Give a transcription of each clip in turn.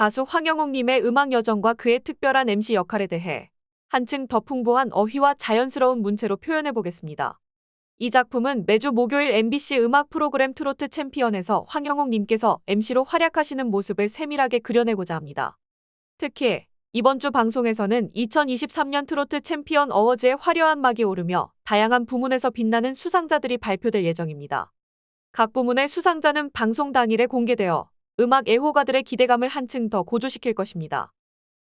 가수 황영옥님의 음악 여정과 그의 특별한 MC 역할에 대해 한층 더 풍부한 어휘와 자연스러운 문체로 표현해 보겠습니다. 이 작품은 매주 목요일 MBC 음악 프로그램 트로트 챔피언에서 황영옥님께서 MC로 활약하시는 모습을 세밀하게 그려내고자 합니다. 특히 이번 주 방송에서는 2023년 트로트 챔피언 어워즈의 화려한 막이 오르며 다양한 부문에서 빛나는 수상자들이 발표될 예정입니다. 각 부문의 수상자는 방송 당일에 공개되어 음악 애호가들의 기대감을 한층 더 고조시킬 것입니다.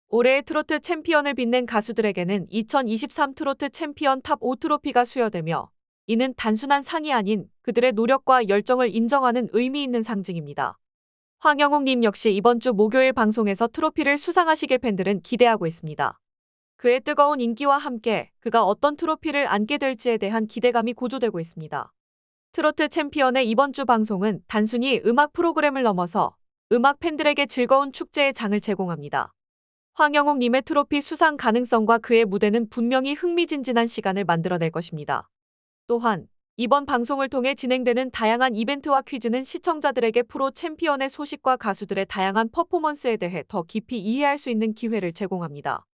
올해의 트로트 챔피언을 빛낸 가수들에게는 2023 트로트 챔피언 탑 5 트로피가 수여되며 이는 단순한 상이 아닌 그들의 노력과 열정을 인정하는 의미 있는 상징입니다. 황영욱님 역시 이번 주 목요일 방송에서 트로피를 수상하시길 팬들은 기대하고 있습니다. 그의 뜨거운 인기와 함께 그가 어떤 트로피를 안게 될지에 대한 기대감이 고조되고 있습니다. 트로트 챔피언의 이번 주 방송은 단순히 음악 프로그램을 넘어서 음악 팬들에게 즐거운 축제의 장을 제공합니다. 황영욱님의 트로피 수상 가능성과 그의 무대는 분명히 흥미진진한 시간을 만들어낼 것입니다. 또한 이번 방송을 통해 진행되는 다양한 이벤트와 퀴즈는 시청자들에게 프로 챔피언의 소식과 가수들의 다양한 퍼포먼스에 대해 더 깊이 이해할 수 있는 기회를 제공합니다.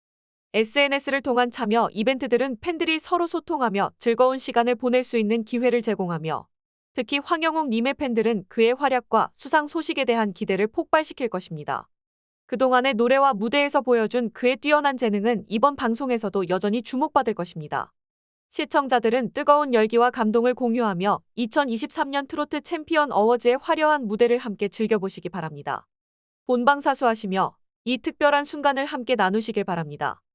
SNS를 통한 참여 이벤트들은 팬들이 서로 소통하며 즐거운 시간을 보낼 수 있는 기회를 제공하며 특히 황영욱 님의 팬들은 그의 활약과 수상 소식에 대한 기대를 폭발시킬 것입니다. 그동안의 노래와 무대에서 보여준 그의 뛰어난 재능은 이번 방송에서도 여전히 주목받을 것입니다. 시청자들은 뜨거운 열기와 감동을 공유하며 2023년 트로트 챔피언 어워즈의 화려한 무대를 함께 즐겨보시기 바랍니다. 본방 사수하시며 이 특별한 순간을 함께 나누시길 바랍니다.